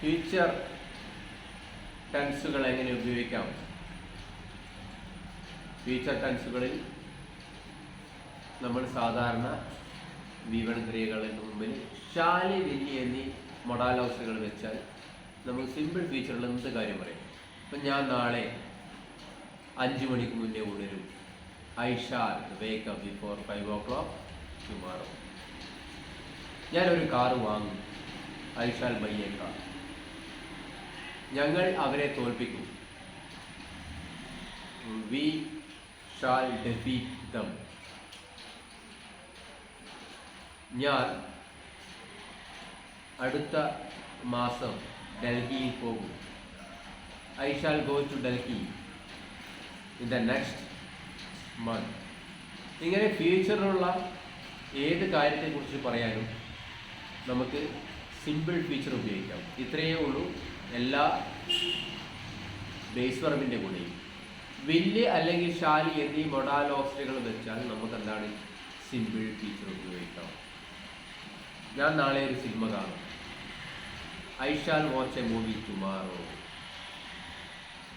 Future ടെൻസുകൾ എങ്ങനെ ഉപയോഗിക്കാം? Future ടെൻസുകളിൽ നമ്മൾ സാധാരണ വിപണക്രിയകളുടെ മുമ്പിൽ ഷാലി വില്ലി എന്നീ മൊഡാലോസുകൾ വെച്ചാൽ നമ്മൾ സിമ്പിൾ ഫീച്ചറിൽ എന്ത് കാര്യം പറയും? ഇപ്പം ഞാൻ നാളെ അഞ്ച് മണിക്ക് മുന്നേ ഉണരും. I shall wake up before five o'clock tomorrow ഞാനൊരു കാറ് വാങ്ങും. I shall buy a car ഞങ്ങൾ അവരെ തോൽപ്പിക്കും. വി ഷാൽ ഡെഫീറ്റ് ദം ഞാൻ അടുത്ത മാസം ഡൽഹിയിൽ പോകും. I shall go to Delhi in the next month ഇങ്ങനെ ഫ്യൂച്ചറിലുള്ള ഏത് കാര്യത്തെക്കുറിച്ച് പറയാനും നമുക്ക് സിമ്പിൾ ഫീച്ചർ ഉപയോഗിക്കാം. ഇത്രയേ ഉള്ളൂ. എല്ലാ ബേസ് വർബിന്റെ കൂടെയും. വില്ല് അല്ലെങ്കിൽ ഷാലി എന്നീ മൊഡാലോക്സുകൾ വെച്ചാൽ നമുക്ക് എന്താണ് സിമ്പിൾ ടീച്ചർ ഉപയോഗിക്കാം. ഞാൻ നാളെ ഒരു സിനിമ കാണും. I shall watch a movie tomorrow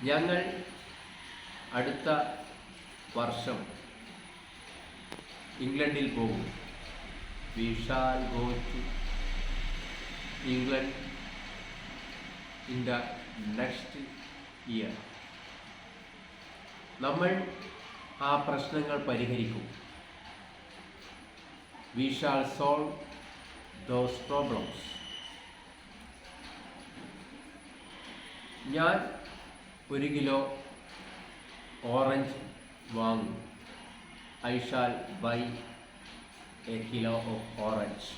ഞങ്ങൾ അടുത്ത വർഷം ഇംഗ്ലണ്ടിൽ പോകും. We shall go to England in the next year നമ്മൾ ആ പ്രശ്നങ്ങൾ പരിഹരിക്കും. We shall solve those problems ഞാൻ ഒരു കിലോ ഓറഞ്ച് വാങ്ങും. I shall buy a kilo of orange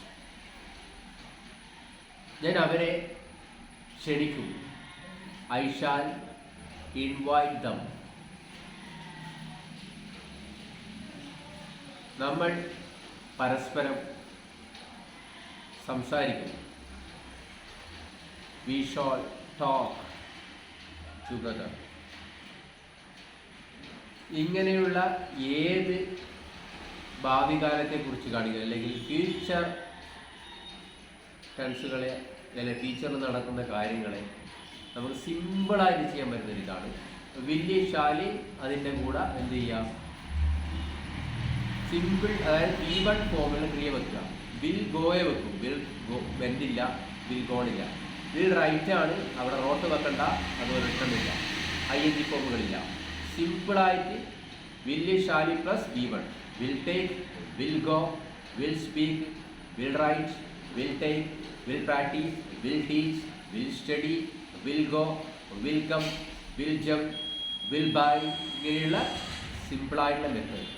ഞാൻ അവരെ ക്ഷണിക്കും. I shall invite them. നമ്മൾ പരസ്പരം സംസാരിക്കും. We shall talk together. ഇങ്ങനെയുള്ള ഏത് ഭാവി കാലത്തെക്കുറിച്ച് കാണിക്കുക അല്ലെങ്കിൽ ഫ്യൂച്ചർ ടെൻസുകളെ അല്ലെങ്കിൽ ടീച്ചറിൽ നടക്കുന്ന കാര്യങ്ങളെ നമുക്ക് സിമ്പിളായിട്ട് ചെയ്യാൻ പറ്റുന്ന ഇതാണ്. വലിയ ശാലി അതിന്റെ കൂടെ എന്ത് ചെയ്യാം? സിമ്പിൾ അതായത് ഈ വൺ ഫോമിൽ ക്രിയ വെക്കുക. വിൽ ഗോയെ വെക്കും. വിൽ ഗോ ബെൻഡില്ല വിൽ ഗോണില്ല വിൽ റൈറ്റ് ആണ്. അവിടെ റോട്ട് വെക്കണ്ട. അതുപോലെ ഇഷ്ടമില്ല ഐ എൻ ജി ഫോമുകളില്ല സിമ്പിളായിട്ട് will Shali plus V one will take will go will speak will write will take will practice will teach will study will go will come will jump will buy ഇങ്ങനെയുള്ള സിമ്പിളായിട്ടുള്ള method